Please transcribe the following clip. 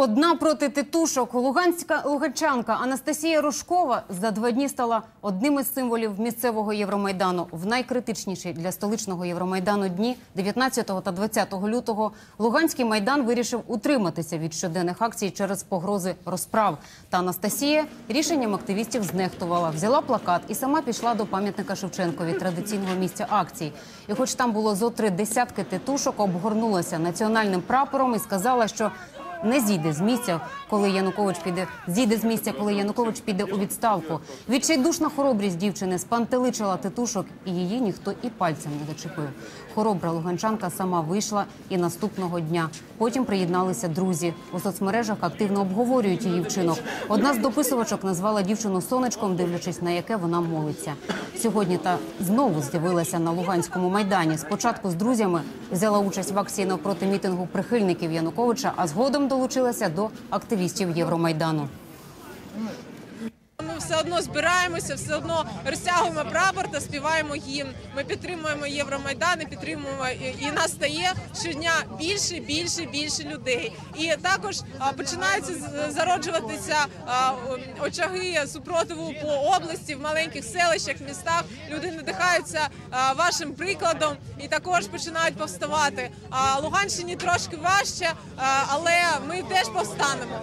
Одна проти титушок. Луганська луганчанка Анастасія Рожкова за два дні стала одним із символів місцевого Євромайдану. В найкритичніші для столичного Євромайдану дні 19 та 20 лютого Луганський майдан вирішив утриматися від щоденних акцій через погрози розправ. Та Анастасія рішенням активістів знехтувала, взяла плакат і сама пішла до пам'ятника Шевченкові традиційного місця акцій. І, хоч там було зо три десятки титушок, обгорнулася національним прапором і сказала, що не зійде з місця, коли Янукович піде. Зійде з місця, коли Янукович піде у відставку. Відчайдушна хоробрість дівчини спантеличила титушок, і її ніхто і пальцем не дочепив. Хоробра луганчанка сама вийшла і наступного дня. Потім приєдналися друзі. У соцмережах активно обговорюють її вчинок. Одна з дописувачок назвала дівчину сонечком, дивлячись на яке вона молиться. Сьогодні та знову з'явилася на Луганському майдані. Спочатку з друзями взяла участь в акції навпроти мітингу прихильників Януковича, а згодом долучилася до активістів Євромайдану. Ми все одно збираємося, все одно розтягуємо прапор та співаємо гімн. Ми підтримуємо Євромайдан і підтримуємо і нас стає щодня більше, більше, більше людей. І також починаються зароджуватися очаги супротиву по області в маленьких селищах, містах. Люди надихаються а, вашим прикладом і також починають повставати. А Луганщині трошки важче, але ми теж повстанемо.